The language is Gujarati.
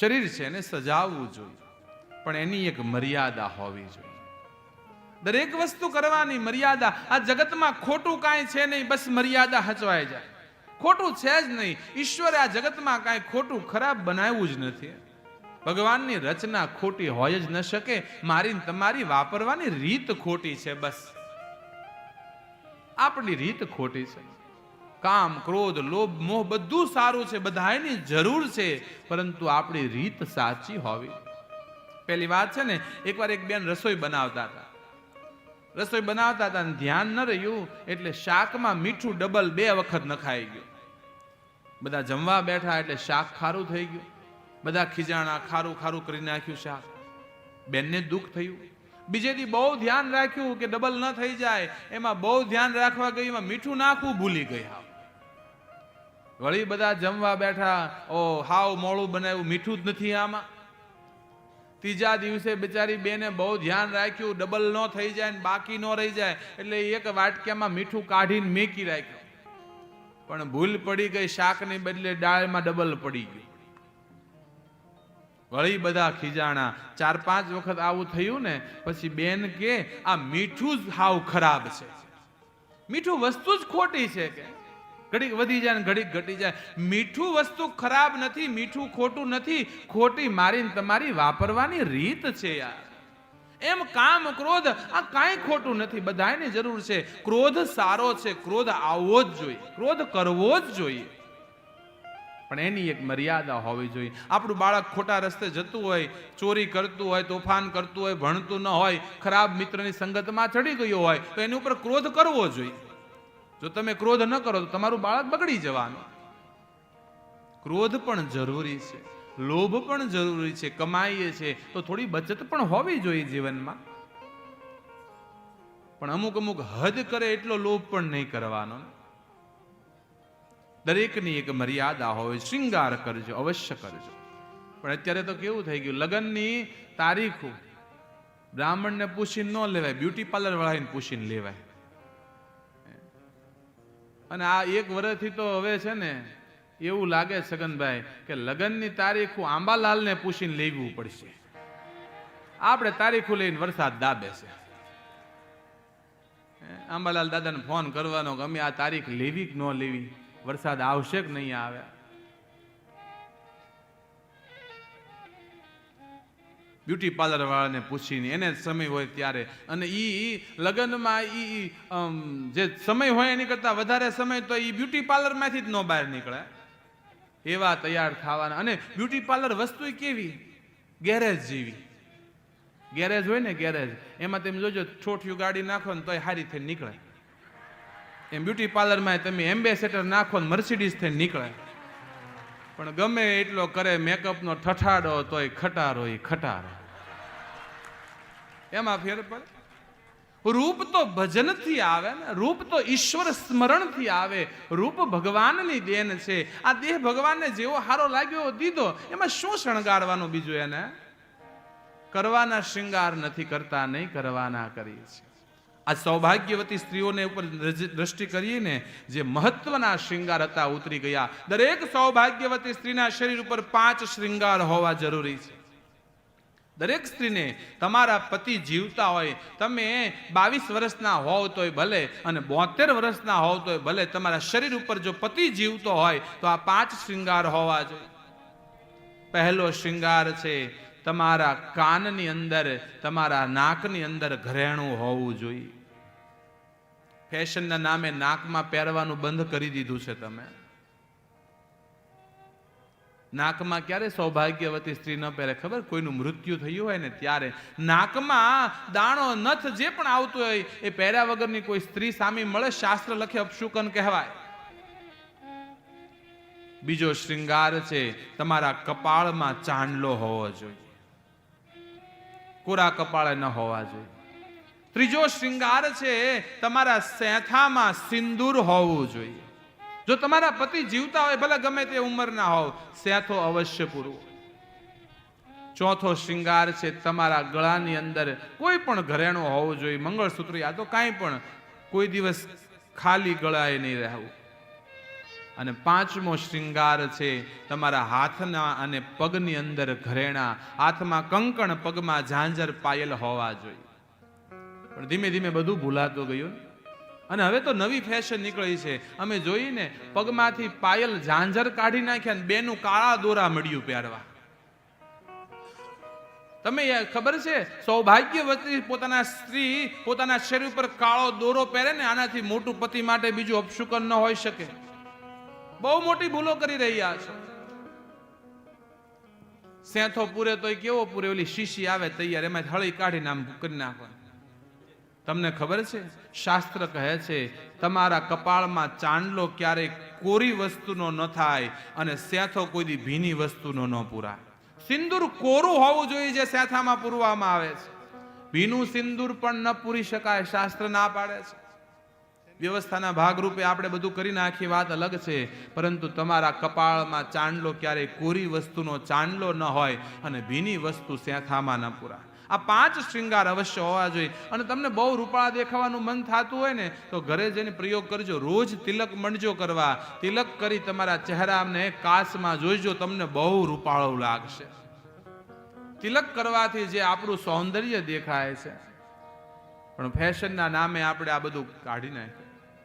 શરીર છે એને સજાવવું જોઈએ. પણ એની એક મર્યાદા હોવી જોઈએ. દરેક વસ્તુ કરવાની મર્યાદા, આ જગતમાં ખોટું કાંઈ છે નહીં, બસ મર્યાદા હચવાઈ જાય. ખોટું છે જ નહીં. ઈશ્વરે આ જગતમાં કાંઈ ખોટું, ખરાબ બનાવ્યું જ નથી. ભગવાનની રચના ખોટી હોય જ ન શકે. મારી તમારી વાપરવાની રીત ખોટી છે બસ. આપણી રીત ખોટી છે. કામ, ક્રોધ, લોભ, મોહ બધું સારું છે બધાની જરૂર છે, પરંતુ આપણી રીત સાચી હોવી. પહેલી વાત છે ને, એકવાર એક બેન રસોઈ બનાવતા હતા. રસોઈ બનાવતા હતા ધ્યાન ન રહ્યું, એટલે શાકમાં મીઠું ડબલ બે વખત નખાઈ ગયું. બધા જમવા બેઠા એટલે શાક ખારું થઈ ગયું. બધા ખીજાણા ખારું ખારું કરી નાખ્યું શાક. બેનને દુઃખ થયું. બીજે દી બહુ ધ્યાન રાખ્યું કે ડબલ ન થઈ જાય. એમાં બહુ ધ્યાન રાખવા ગયું, એમાં મીઠું નાખવું ભૂલી ગયા. વળી બધા જમવા બેઠા, ઓ, હાવ મોડું બનાવ્યું, મીઠું જ નથી આમાં. ત્રીજા દિવસે બિચારી બેને બહુ ધ્યાન રાખ્યું ડબલ ન થઈ જાય ને બાકી ન રહી જાય, એટલે એક વાટક્યામાં મીઠું કાઢીને મેકી રાખ્યું. પણ ભૂલ પડી ગઈ, શાકની બદલે દાળમાં ડબલ પડી ગયું. વળી બધા ખીજાણા, ચાર પાંચ વખત આવું થયું ને, પછી બેન કે, આ મીઠું જ હાવ ખરાબ છે. મીઠું વસ્તુ જ ખોટી છે કે. ઘડીક વધી જાય ને ઘડીક ઘટી જાય. મીઠું વસ્તુ ખરાબ નથી, મીઠું ખોટું નથી. ખોટી મારીને તમારી વાપરવાની રીત છે યાર. એમ કામ, ક્રોધ, આ કાંઈ ખોટું નથી. બધાયની જરૂર છે. ક્રોધ સારો છે. ક્રોધ આવવો જ જોઈએ. ક્રોધ કરવો જ જોઈએ. પણ એની એક મર્યાદા હોવી જોઈએ. આપણું બાળક ખોટા રસ્તે જતું હોય, ચોરી કરતું હોય, તોફાન કરતું હોય, ભણતું ન હોય, ખરાબ મિત્રની સંગતમાં ચડી ગયો હોય, તો એની ઉપર ક્રોધ કરવો જોઈએ. જો તમે ક્રોધ ન કરો તો તમારું બાળક બગડી જવાનું. ક્રોધ પણ જરૂરી છે, લોભ પણ જરૂરી છે કમાઈએ છે, તો થોડી બચત પણ હોવી જોઈએ જીવનમાં. પણ અમુક અમુક હદ કરે એટલો લોભ પણ નહીં કરવાનો. દરેકની એક મર્યાદા હોય, શૃંગાર કરજો, અવશ્ય કરજો. પણ અત્યારે તો કેવું થઈ ગયું, લગ્નની તારીખો બ્રાહ્મણને પૂછીને ન લેવાય, બ્યુટી પાર્લર વાળાને પૂછીને લેવાય. અને આ એક વર્ષથી તો હવે છે ને એવું લાગે છગનભાઈ કે લગ્નની તારીખ આંબાલાલને પૂછીને લેવું પડશે. આપણે તારીખો લઈને વરસાદ દાબે છે. આંબાલાલ દાદાને ફોન કરવાનો કે અમે આ તારીખ લેવી કે ન લેવી? વરસાદ આવશે કે નહીં આવે? બ્યુટી પાર્લર વાળાને પૂછીને, એને સમય હોય ત્યારે. અને એ લગ્નમાં એ જે સમય હોય એની કરતા વધારે સમય તો એ બ્યુટી પાર્લરમાંથી જ ન બહાર નીકળે. એવા તૈયાર થવાના અને બ્યુટી પાર્લર વસ્તુ કેવી? ગેરેજ જેવી. ગેરેજ હોય ને ગેરેજ. એમાં તમે જોજો છોઠિયું ગાડી નાખો ને તોય સારી થઈને નીકળે. એમ બ્યુટી પાર્લરમાં તમે એમ્બેસેડર નાખો ને મર્સિડીઝ થઈને નીકળે. પણ ગમે એટલો કરે મેકઅપનો ઠઠાડો, તોય ખટારો એ ખટારો. એમાં ફેર પડે? રૂપ તો ભજનથી આવે ને, રૂપ તો ઈશ્વર સ્મરણથી આવે. રૂપ ભગવાનની દેન છે. આ દેહ ભગવાનને જેવો હારો લાગ્યો દીધો, એમાં શું શણગારવાનું બીજું એને? કરવાના શૃંગાર નથી કરતા, નહીં કરવાના કરીએ છીએ. આ સૌભાગ્યવતી સ્ત્રીઓને ઉપર દ્રષ્ટિ કરીએ ને જે મહત્વના શ્રૃંગાર હતા, ઉતરી ગયા. દરેક સૌભાગ્યવતી સ્ત્રીના શરીર ઉપર પાંચ શૃંગાર હોવા જરૂરી છે. દરેક સ્ત્રીને તમારા પતિ જીવતા હોય, તમે બાવીસ વર્ષના હોવ તોય ભલે અને બોતેર વર્ષના હોવ તોય ભલે, તમારા શરીર ઉપર જો પતિ જીવતો હોય, તો આ પાંચ શૃંગાર હોવા જોઈએ. પહેલો શ્રૃંગાર છે તમારા કાનની અંદર, તમારા નાકની અંદર ઘરેણું હોવું જોઈએ. ફેશનના નામે નાકમાં પહેરવાનું બંધ કરી દીધું છે તમે. નાકમાં ક્યારે સૌભાગ્યવતી સ્ત્રી ન પહેરે, ખબર? કોઈનું મૃત્યુ થયું હોય ને ત્યારે. નાકમાં દાણો નથ જે પણ આવતું હોય, એ પહેર્યા વગરની કોઈ સ્ત્રી સામે મળે, શાસ્ત્ર લખે, અપશુકન કહેવાય. બીજો શ્રીંગાર છે, તમારા કપાળમાં ચાંદલો હોવો જોઈએ. કોરા કપાળે ન હોવા જોઈએ. ત્રીજો શૃંગાર છે, તમારા સેથામાં સિંદૂર હોવું જોઈએ. જો તમારા પતિ જીવતા હોય, ભલે ગમે તે ઉંમરના હોવ, સેથો અવશ્ય પૂરવો. ચોથો શૃંગાર છે, તમારા ગળાની અંદર કોઈ પણ ઘરેણું હોવું જોઈએ, મંગળસૂત્ર યા તો કાંઈ પણ, કોઈ દિવસ ખાલી ગળાએ નહીં રહેવું. અને પાંચમો શ્રૃંગાર છે તમારા હાથના અને પગની અંદર ઘરેણા. હાથમાં કંકણ, પગમાં ઝાંઝર પાયલ હોવા જોઈએ. પણ ધીમે ધીમે બધું ભૂલાતું ગયું. અને હવે તો નવી ફેશન નીકળી છે. અમે જોઈને પગમાંથી પાયલ ઝાંઝર કાઢી નાખ્યા અને બેનું કાળા દોરા મળ્યું પહેરવા. તમે ખબર છે? સૌભાગ્યવતી પોતાના સ્ત્રી પોતાના શરીર ઉપર કાળો દોરો પહેરે ને આનાથી મોટું પતિ માટે બીજું અપશુકન ન હોઈ શકે. બહુ મોટી ભૂલો કરી રહ્યા છો. સેથો પૂરે તોય કેવો પૂરે? ઓલી શીશી આવે તૈયાર, એમાં હળી કાઢીને આમ કરી નાખો તમને ખબર છે? શાસ્ત્ર કહે છે, તમારા કપાળમાં ચાંદલો ક્યારેય કોરી વસ્તુનો ન થાય અને સેથો કોઈ ભીની વસ્તુનો ન પૂરાય. સિંદૂર કોરું હોવું જોઈએ જે સેથામાં પૂરવામાં આવે છે. ભીનું સિંદૂર પણ ન પૂરી શકાય, શાસ્ત્ર ના પાડે છે. વ્યવસ્થાના ભાગરૂપે આપણે બધું કરી નાખીએ વાત અલગ છે. પરંતુ તમારા કપાળમાં ચાંદલો ક્યારેય કોરી વસ્તુનો ચાંદલો ન હોય અને ભીની વસ્તુ સેથામાં ન પૂરા. આ પાંચ શ્રૃંગાર અવશ્ય હોવા જોઈએ. અને તમને બહુ રૂપાળા દેખાવાનું મન થતું હોય ને, તો ઘરે જઈને પ્રયોગ કરજો. રોજ તિલક મંડજો કરવા. તિલક કરી તમારા ચહેરાને કાચમાં જોઈજો, તમને બહુ રૂપાળો લાગશે. તિલક કરવાથી જે આપણું સૌંદર્ય દેખાય છે. પણ ફેશનના નામે આપણે આ બધું કાઢી નાખ્યું.